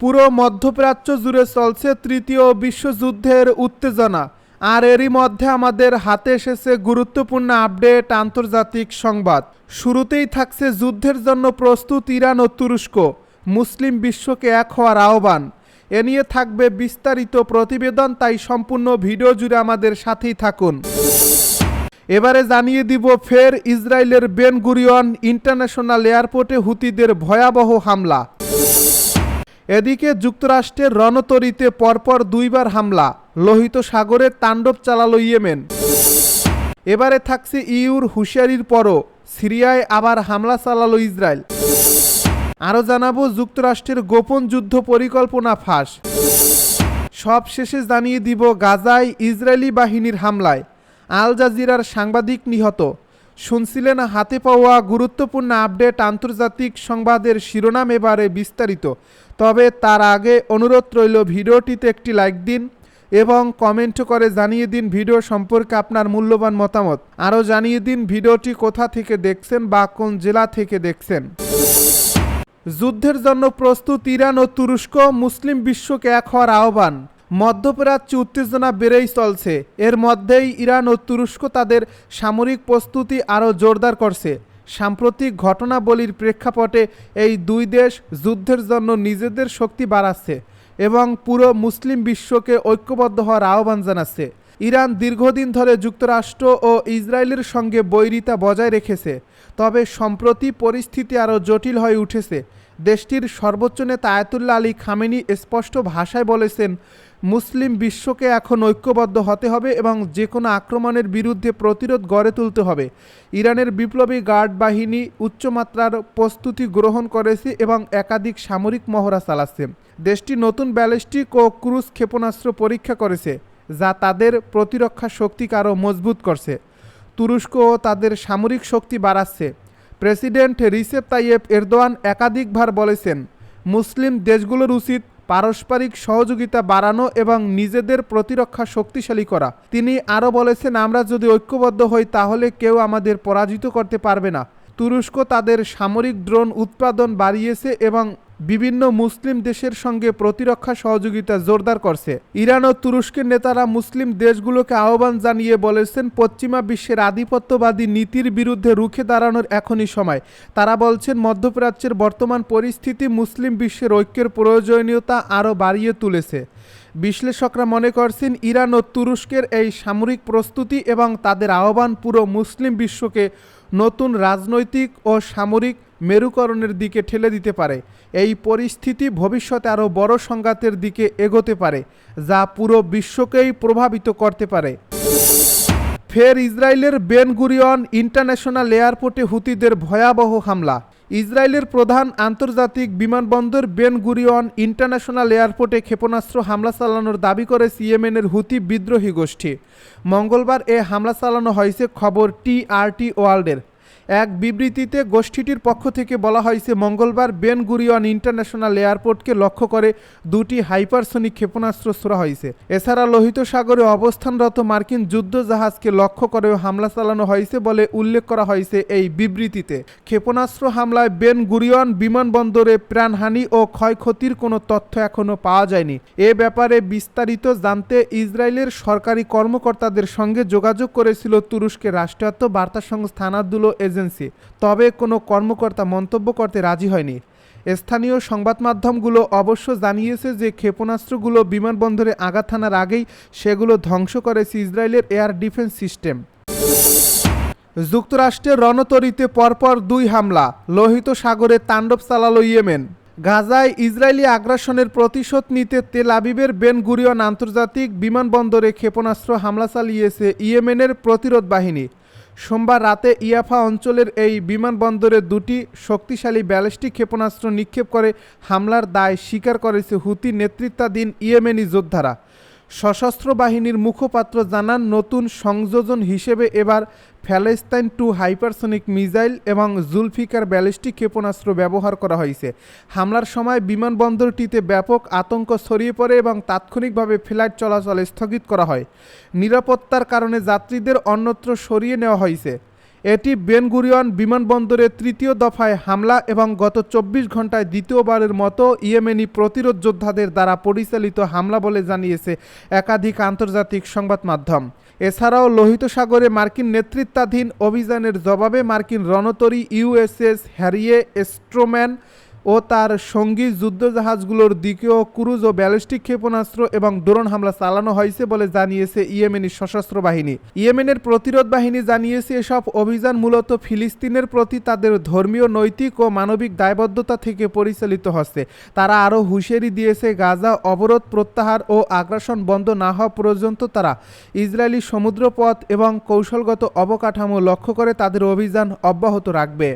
পুরো মধ্যপ্রাচ্য জুড়ে চলছে তৃতীয় বিশ্বযুদ্ধের উত্তেজনা। আর এরই মধ্যে আমাদের হাতে এসেছে গুরুত্বপূর্ণ আপডেট আন্তর্জাতিক সংবাদ। শুরুতেই থাকছে যুদ্ধের জন্য প্রস্তুত ইরান ও তুরস্ক। মুসলিম বিশ্বকে এক হওয়ার আহ্বান। এ নিয়ে থাকবে বিস্তারিত প্রতিবেদন, তাই সম্পূর্ণ ভিডিও জুড়ে আমাদের সাথেই থাকুন। এবারে জানিয়ে দিব, ফের ইসরায়েলের বেন গুরিয়ন ইন্টারন্যাশনাল এয়ারপোর্টে হুতিদের ভয়াবহ হামলা। এদিকে যুক্তরাষ্ট্রের রণতরীতে পরপর দুইবার হামলা, লোহিত সাগরে তাণ্ডব চালালো ইয়েমেন। এবারে থাকছে ইউর হুঁশিয়ারির পরও, সিরিয়ায় আবার হামলা চালালো ইসরায়েল। আরও জানাব, যুক্তরাষ্ট্রের গোপন যুদ্ধ পরিকল্পনা ফাঁস। সব শেষে জানিয়ে দিব গাজায় ইসরায়েলি বাহিনীর হামলায়। আল জাজিরার সাংবাদিক নিহত। শুনছিলেন হাতে পাওয়া গুরুত্বপূর্ণ আপডেট আন্তর্জাতিক সংবাদের শিরোনাম এবারে বিস্তারিত। তবে তার আগে অনুরোধ রইল ভিডিওটিতে একটি লাইক দিন এবং কমেন্ট করে জানিয়ে দিন ভিডিও সম্পর্কে আপনার মূল্যবান মতামত। আরও জানিয়ে দিন ভিডিওটি কোথা থেকে দেখছেন বা কোন জেলা থেকে দেখছেন। যুদ্ধের জন্য প্রস্তুত ইরান ও তুরস্ক মুসলিম বিশ্বকে এক হওয়ার আহ্বান। মধ্যপ্রাচ্যে উত্তেজনা বেড়েই চলছে। এর মধ্যেই ইরান ও তুরস্ক তাদের সামরিক প্রস্তুতি আরও জোরদার করছে। সাম্প্রতিক ঘটনাবলীর প্রেক্ষাপটে এই দুই দেশ যুদ্ধের জন্য নিজেদের শক্তি বাড়াচ্ছে এবং পুরো মুসলিম বিশ্বকে ঐক্যবদ্ধ হওয়ার আহ্বান জানাচ্ছে। ইরান দীর্ঘদিন ধরে যুক্তরাষ্ট্র ও ইসরায়েলের সঙ্গে বৈরিতা বজায় রেখেছে, তবে সম্প্রতি পরিস্থিতি আরও জটিল হয়ে উঠেছে। দেশটির সর্বোচ্চ নেতা আয়াতুল্লাহ আলী খামেনি স্পষ্ট ভাষায় বলেছেন, মুসলিম বিশ্বকে এখন ঐক্যবদ্ধ হতে হবে এবং যে কোনো আক্রমণের বিরুদ্ধে প্রতিরোধ গড়ে তুলতে হবে। ইরানের বিপ্লবী গার্ড বাহিনী উচ্চমাত্রার প্রস্তুতি গ্রহণ করেছে এবং একাধিক সামরিক মহড়া চালাচ্ছে। দেশটি নতুন ব্যালিস্টিক ও ক্রুজ ক্ষেপণাস্ত্র পরীক্ষা করেছে, যা তাদের প্রতিরক্ষা শক্তিকে আরও মজবুত করছে। তুরস্কও তাদের সামরিক শক্তি বাড়াচ্ছে। প্রেসিডেন্ট রিসেপ তাইয়েব এরদোয়ান একাধিকবার বলেছেন, মুসলিম দেশগুলোর উচিত পারস্পরিক সহযোগিতা বাড়ানো এবং নিজেদের প্রতিরক্ষা শক্তিশালী করা। তিনি আরও বলেছেন, আমরা যদি ঐক্যবদ্ধ হই, তাহলে কেউ আমাদের পরাজিত করতে পারবে না। তুরস্ক তাদের সামরিক ড্রোন উৎপাদন বাড়িয়েছে এবং বিভিন্ন মুসলিম দেশের সঙ্গে প্রতিরক্ষা সহযোগিতা জোরদার করছে। ইরান ও তুরস্কের নেতারা মুসলিম দেশগুলোকে আহ্বান জানিয়ে বলেছেন, পশ্চিমা বিশ্বের আধিপত্যবাদী নীতির বিরুদ্ধে রুখে দাঁড়ানোর এখনই সময়। তারা বলছেন, মধ্যপ্রাচ্যের বর্তমান পরিস্থিতি মুসলিম বিশ্বের ঐক্যের প্রয়োজনীয়তা আরও বাড়িয়ে তুলেছে। বিশ্লেষকরা মনে করছেন, ইরান ও তুরস্কের এই সামরিক প্রস্তুতি এবং তাদের আহ্বান পুরো মুসলিম বিশ্বকে নতুন রাজনৈতিক ও সামরিক মেরুকরণের দিকে ঠেলে দিতে পারে। এই পরিস্থিতি ভবিষ্যতে আরও বড় সংঘাতের দিকে এগোতে পারে, যা পুরো বিশ্বকেই প্রভাবিত করতে পারে। ফের ইসরায়েলের বেন গুরিয়ন ইন্টারন্যাশনাল এয়ারপোর্টে হুতিদের ভয়াবহ হামলা। ইসরায়েলের প্রধান আন্তর্জাতিক বিমানবন্দর বেন গুরিয়ন ইন্টারন্যাশনাল এয়ারপোর্টে ক্ষেপণাস্ত্র হামলা চালানোর দাবি করে সিএমএনের হুতি বিদ্রোহী গোষ্ঠী। মঙ্গলবার এ হামলা চালানো হয়েছে, খবর টিআরটি ওয়ার্ল্ডের। এক বিবৃতিতে গোষ্ঠীটির পক্ষ থেকে বলা হয়েছে, মঙ্গলবার বেন গুরিয়ন ইন্টারন্যাশনাল এয়ারপোর্টকে লক্ষ্য করে দুটি হাইপারসনিক ক্ষেপণাস্ত্র ছোড়া হয়েছে। এছাড়া লোহিত সাগরে অবস্থানরত মার্কিন যুদ্ধ জাহাজকে লক্ষ্য করেও হামলা চালানো হয়েছে বলে উল্লেখ করা হয়েছে এই বিবৃতিতে। ক্ষেপণাস্ত্র হামলায় বেন গুরিয়ন বিমানবন্দরে প্রাণহানি ও ক্ষয়ক্ষতির কোনো তথ্য এখনও পাওয়া যায়নি। এ ব্যাপারে বিস্তারিত জানতে ইসরায়েলের সরকারি কর্মকর্তাদের সঙ্গে যোগাযোগ করেছিল তুরস্কের রাষ্ট্রায়ত্ত বার্তা সংস্থা আনাদুলো এজেন্সি তবে কোনো কর্মকর্তা মন্তব্য করতে রাজি হয়নি। স্থানীয় সংবাদ মাধ্যমগুলো অবশ্য জানিয়েছে যে ক্ষেপণাস্ত্রগুলো বিমানবন্দরে আঘাত হানার আগেই সেগুলো ধ্বংস করেছে ইসরায়েলের এয়ার ডিফেন্স সিস্টেম। যুক্তরাষ্ট্রের রণতরীতে পরপর দুই হামলা, লোহিত সাগরে তাণ্ডব চালালো ইয়েমেন। গাজায় ইসরায়েলি আগ্রাসনের প্রতিশোধ নিতে তেল আবিবের বেন গুরিয়ন আন্তর্জাতিক বিমানবন্দরে ক্ষেপণাস্ত্র হামলা চালিয়েছে ইয়েমেনের প্রতিরোধ বাহিনী। সোমবার রাতে ইয়াফা অঞ্চলের এই বিমানবন্দরে দুটি শক্তিশালী ব্যালিস্টিক ক্ষেপণাস্ত্র নিক্ষেপ করে হামলার দায় স্বীকার করেছে হুতি নেতৃত্বাধীন ইয়েমেনি যোদ্ধারা। সশস্ত্র বাহিনীর মুখপাত্র জানান, নতুন সংযোজন হিসেবে এবার প্যালেস্তাইন টু হাইপারসনিক মিসাইল এবং জুলফিকার ব্যালিস্টিক ক্ষেপণাস্ত্র ব্যবহার করা হয়েছে। হামলার সময় বিমানবন্দরটিতে ব্যাপক আতঙ্ক ছড়িয়ে পড়ে এবং তাৎক্ষণিকভাবে ফ্লাইট চলাচল স্থগিত করা হয়। নিরাপত্তার কারণে যাত্রীদের অন্যত্র সরিয়ে নেওয়া হয়েছে। এটি বেনগুরিয়ন বিমানবন্দরে তৃতীয় দফায় হামলা এবং গত চব্বিশ ঘন্টায় দ্বিতীয়বারের মতো ইয়েমেনি প্রতিরোধ যোদ্ধাদের দ্বারা পরিচালিত হামলা বলে জানিয়েছে একাধিক আন্তর্জাতিক সংবাদ মাধ্যম। এছাড়াও লোহিত সাগরে মার্কিন নেতৃত্বাধীন অভিযানের জবাবে মার্কিন রণতরী ইউএসএস হ্যারিয়ে স্ট্রোম্যান ও তার সঙ্গী যুদ্ধজাহাজগুলোর দিকেও ক্রুজ ও ব্যালিস্টিক ক্ষেপণাস্ত্র এবং ড্রোন হামলা চালানো হয়েছে বলে জানিয়েছে ইয়েমেনি সশস্ত্র বাহিনী। ইয়েমেনের প্রতিরোধ বাহিনী জানিয়েছে এসব অভিযান মূলত ফিলিস্তিনের প্রতি তাদের ধর্মীয়, নৈতিক ও মানবিক দায়বদ্ধতা থেকে পরিচালিত হচ্ছে। তারা আরও হুঁশিয়ারি দিয়েছে, গাজা অবরোধ প্রত্যাহার ও আগ্রাসন বন্ধ না হওয়া পর্যন্ত তারা ইসরায়েলি সমুদ্রপথ এবং কৌশলগত অবকাঠামো লক্ষ্য করে তাদের অভিযান অব্যাহত রাখবে।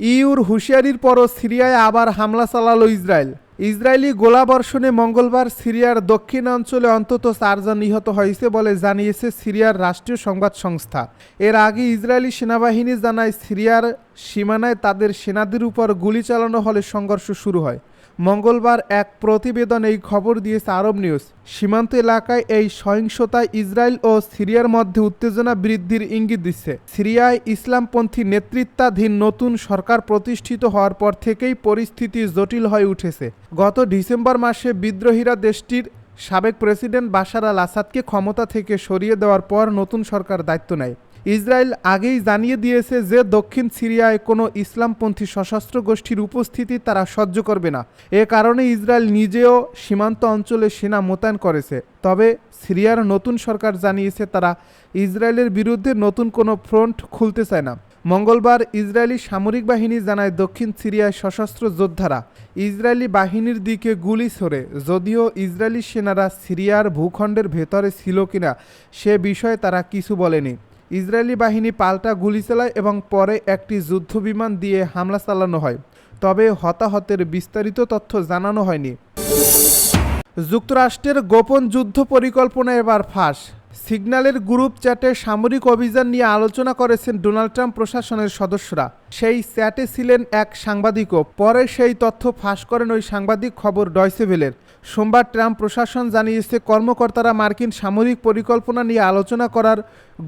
ইউর হুঁশিয়ারির পরও সিরিয়ায় আবার হামলা চালালো ইসরায়েল। ইসরায়েলি গোলাবর্ষণে মঙ্গলবার সিরিয়ার দক্ষিণ অঞ্চলে অন্তত চারজন নিহত হয়েছে বলে জানিয়েছে সিরিয়ার রাষ্ট্রীয় সংবাদ সংস্থা। এর আগে ইসরায়েলি সেনাবাহিনী জানায় সিরিয়ার সীমানায় তাদের সেনাদের উপর গুলি চালানো হলে সংঘর্ষ শুরু হয়। মঙ্গলবার এক প্রতিবেদন এই খবর দিয়েছে আরব নিউজ। সীমান্ত এলাকায় এই সহিংসতায় ইসরায়েল ও সিরিয়ার মধ্যে উত্তেজনা বৃদ্ধির ইঙ্গিত দিচ্ছে। সিরিয়ায় ইসলামপন্থী নেতৃত্বাধীন নতুন সরকার প্রতিষ্ঠিত হওয়ার পর থেকেই পরিস্থিতি জটিল হয়ে উঠেছে। গত ডিসেম্বর মাসে বিদ্রোহীরা দেশটির সাবেক প্রেসিডেন্ট বাশার আল আসাদকে ক্ষমতা থেকে সরিয়ে দেওয়ার পর নতুন সরকার দায়িত্ব নেয়। ইসরায়েল আগেই জানিয়ে দিয়েছে যে দক্ষিণ সিরিয়ায় কোনো ইসলামপন্থী সশস্ত্র গোষ্ঠীর উপস্থিতি তারা সহ্য করবে না। এ কারণে ইসরায়েল নিজেও সীমান্ত অঞ্চলে সেনা মোতায়েন করেছে। তবে সিরিয়ার নতুন সরকার জানিয়েছে তারা ইসরায়েলের বিরুদ্ধে নতুন কোনো ফ্রন্ট খুলতে চায় না। মঙ্গলবার ইসরায়েলি সামরিক বাহিনী জানায় দক্ষিণ সিরিয়ায় সশস্ত্র যোদ্ধারা ইসরায়েলি বাহিনীর দিকে গুলি ছোড়ে। যদিও ইসরায়েলি সেনারা সিরিয়ার ভূখণ্ডের ভেতরে ছিল কিনা সে বিষয়ে তারা কিছু বলেনি। ইসরায়েলি বাহিনী পাল্টা গুলি চালায় এবং পরে একটি যুদ্ধবিমান দিয়ে হামলা চালানো হয়। তবে হতাহতের বিস্তারিত তথ্য জানানো হয়নি। যুক্তরাষ্ট্রের গোপন যুদ্ধ পরিকল্পনা এবার ফাঁস। সিগন্যালের গ্রুপ চ্যাটে সামরিক অভিযান নিয়ে আলোচনা করেছেন ডোনাল্ড ট্রাম্প প্রশাসনের সদস্যরা। সেই চ্যাটে ছিলেন এক সাংবাদিকও। পরে সেই তথ্য ফাঁস করেন ওই সাংবাদিক খবর ডয়সেভেলের সোমবার ট্রাম্প প্রশাসন জানিয়েছে, কর্মকর্তারা মার্কিন সামরিক পরিকল্পনা নিয়ে আলোচনা করার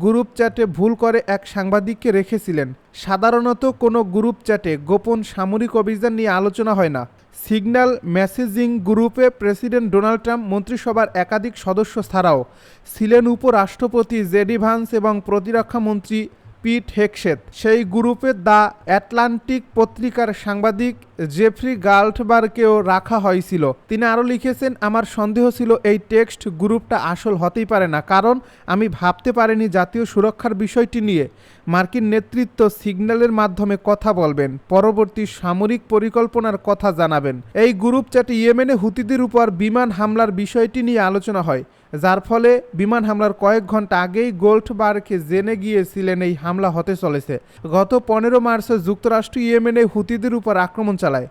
গ্রুপ চ্যাটে ভুল করে এক সাংবাদিককে রেখেছিলেন। সাধারণত কোনো গ্রুপ চ্যাটে গোপন সামরিক অভিযান নিয়ে আলোচনা হয় না। সিগন্যাল মেসেজিং গ্রুপে প্রেসিডেন্ট ডোনাল্ড ট্রাম্প মন্ত্রিসভার একাধিক সদস্য ছাড়াও ছিলেন উপরাষ্ট্রপতি জেডি ভান্স এবং প্রতিরক্ষা মন্ত্রী পিট হেকসেত সেই গ্রুপে দ্য অ্যাটলান্টিক পত্রিকার সাংবাদিক জেফ্রি গাল্টবার্গকেও রাখা হয়েছিল। তিনি আরও লিখেছেন, আমার সন্দেহ ছিল এই টেক্সট গ্রুপটা আসল হতেই পারে না, কারণ আমি ভাবতে পারিনি জাতীয় সুরক্ষার বিষয়টি নিয়ে। মার্কিন নেতৃত্ব সিগন্যালের মাধ্যমে কথা বলবেন, পরবর্তী সামরিক পরিকল্পনার কথা জানাবেন। এই গ্রুপ চ্যাটে ইয়েমেনে হুতিদের উপর বিমান হামলার বিষয়টি নিয়ে আলোচনা হয়, যার ফলে বিমান হামলার কয়েক ঘণ্টা আগেই গোল্ডবার্গে জেনে গিয়েছিলেন এই হামলা হতে চলেছে। গত পনেরো মার্চে যুক্তরাষ্ট্র ইয়েমেনে হুতিদের উপর আক্রমণ চালায়।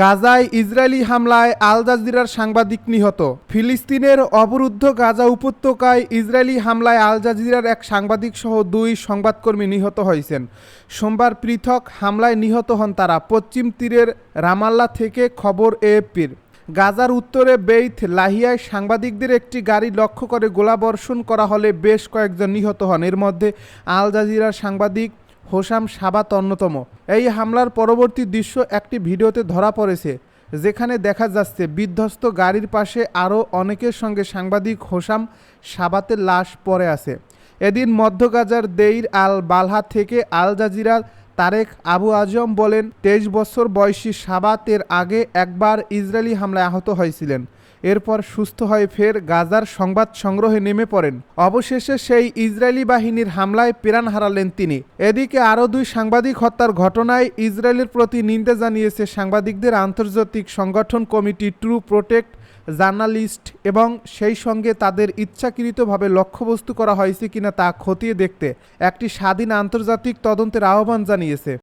গাজায় ইসরায়েলি হামলায় আল জাজিরার সাংবাদিক নিহত। ফিলিস্তিনের অবরুদ্ধ গাজা উপত্যকায় ইসরায়েলি হামলায় আল জাজিরার এক সাংবাদিক সহ দুই সংবাদকর্মী নিহত হয়েছেন। সোমবার পৃথক হামলায় নিহত হন তারা পশ্চিম তীরের রামাল্লা থেকে খবর এএফপির। গাজার উত্তরে বেইথ লাহিয়ায় সাংবাদিকদের একটি গাড়ি লক্ষ্য করে গোলাবর্ষণ করা হলে বেশ কয়েকজন নিহত হন। এর মধ্যে আল জাজিরার সাংবাদিক হোসাম সাবাত অন্যতম। এই হামলার পরবর্তী দৃশ্য একটি ভিডিওতে ধরা পড়েছে, যেখানে দেখা যাচ্ছে বিধ্বস্ত গাড়ির পাশে আরও অনেকের সঙ্গে সাংবাদিক হোসাম সাবাতের লাশ পড়ে আছে। এদিন মধ্য গাজার দেইর আল বালহা থেকে আল জাজিরার তারেক আবু আজম বলেন, তেইশ বছর বয়সী সাবাতের আগে একবার ইসরায়েলি হামলায় আহত হয়েছিলেন। এরপর সুস্থ হয়ে ফের গাজার সংবাদ সংগ্রহে নেমে পড়েন। অবশেষে সেই ইসরায়েলি বাহিনীর হামলায় প্রাণ হারালেন তিনি। এদিকে আরও দুই সাংবাদিক হত্যার ঘটনায় ইসরায়েলের প্রতি নিন্দা জানিয়েছে সাংবাদিকদের আন্তর্জাতিক সংগঠন কমিটি ট্রু প্রোটেক্ট জার্নালিস্ট এবং সেই সঙ্গে তাদের ইচ্ছাকৃতভাবে লক্ষ্যবস্তু করা হয়েছে কিনা তা খতিয়ে দেখতে একটি স্বাধীন আন্তর্জাতিক তদন্তের আহ্বান জানিয়েছে।